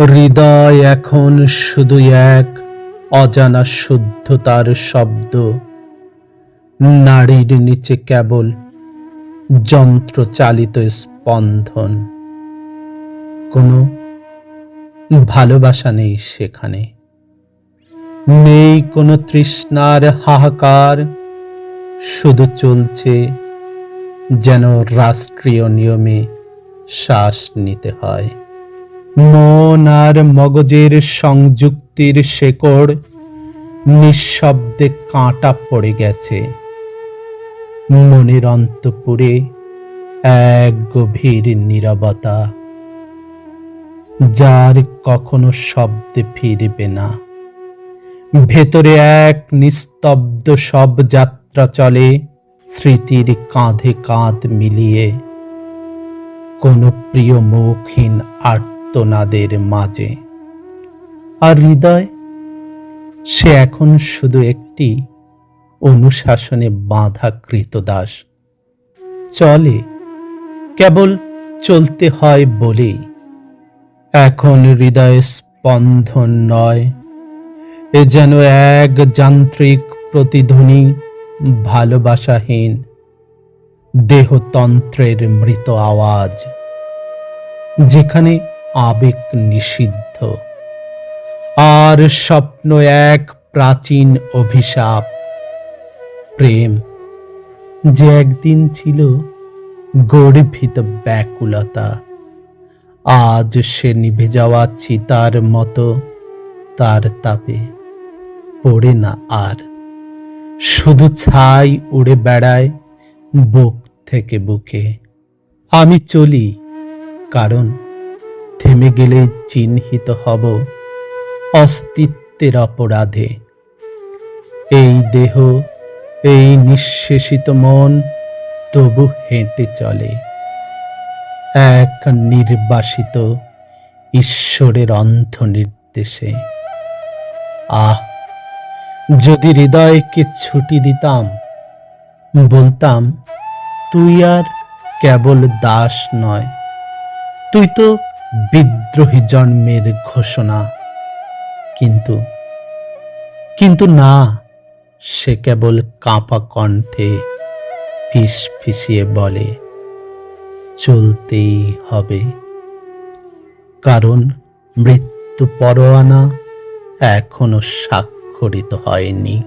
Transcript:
হৃদয় এখন শুধু এক, অজানা শুদ্ধতার শব্দ। নারীর নিচে কেবল যন্ত্রচালিত স্পন্দন কোনো ভালোবাসা নেই সেখানে। নেই কোনো তৃষ্ণার হাহাকার। শুধু চলছে যেন রাষ্ট্রীয় নিয়মে শ্বাস নিতে হয়। মন আর মগজের সংযুক্তির শেকড় নিঃশব্দে কাঁটা পড়ে গেছে। মনের অন্তপুরে এক গভীর নীরবতা, যার কখনো শব্দে ফিরবে না। ভেতরে এক নিস্তব্ধ সব যাত্রা চলে, স্মৃতির কাঁধে কাঁধ মিলিয়ে। কোনো প্রিয় মুখহীন আর্তনাদের মাঝে। আর হৃদয়, সে এখন শুধু একটি অনুশাসনে বাঁধা কৃতদাস চলে, কেবল চলতে হয় বলেই। এখন হৃদয় স্পন্দন নয়, এ যেন এক যান্ত্রিক প্রতিধ্বনি ভালোবাসাহীন দেহতন্ত্রের মৃত আওয়াজ। যেখানে আবেগ নিষিদ্ধ। আর স্বপ্ন এক প্রাচীন অভিশাপ। প্রেম যে একদিন ছিল গর্ভিত ব্যাকুলতা, আজ সে নিভে যাওয়া চিতার মতো, তার তাপে পড়ে না আর। শুধু ছাই উড়ে বেড়ায় বুক থেকে বুকে। আমি চলি কারণ থেমে গেলে চিহ্নিত হব অস্তিত্বের অপরাধে। এই দেহ, এই নিঃশেষিত মন তবু হেঁটে চলে। এক নির্বাসিত ঈশ্বরের অন্ধ নির্দেশে আহ, যদি হৃদয়কে ছুটি দিতাম, বলতাম, তুই আর কেবল দাস নয়, তুই তো বিদ্রোহী জন্মের ঘোষণা। কিন্তু কিন্তু না, সে কেবল কাঁপা কণ্ঠে ফিস ফিসিয়ে বলে, চলতেই হবে। কারণ মৃত্যু পরোয়ানা এখনও স্বাক্ষরিত হয়নি।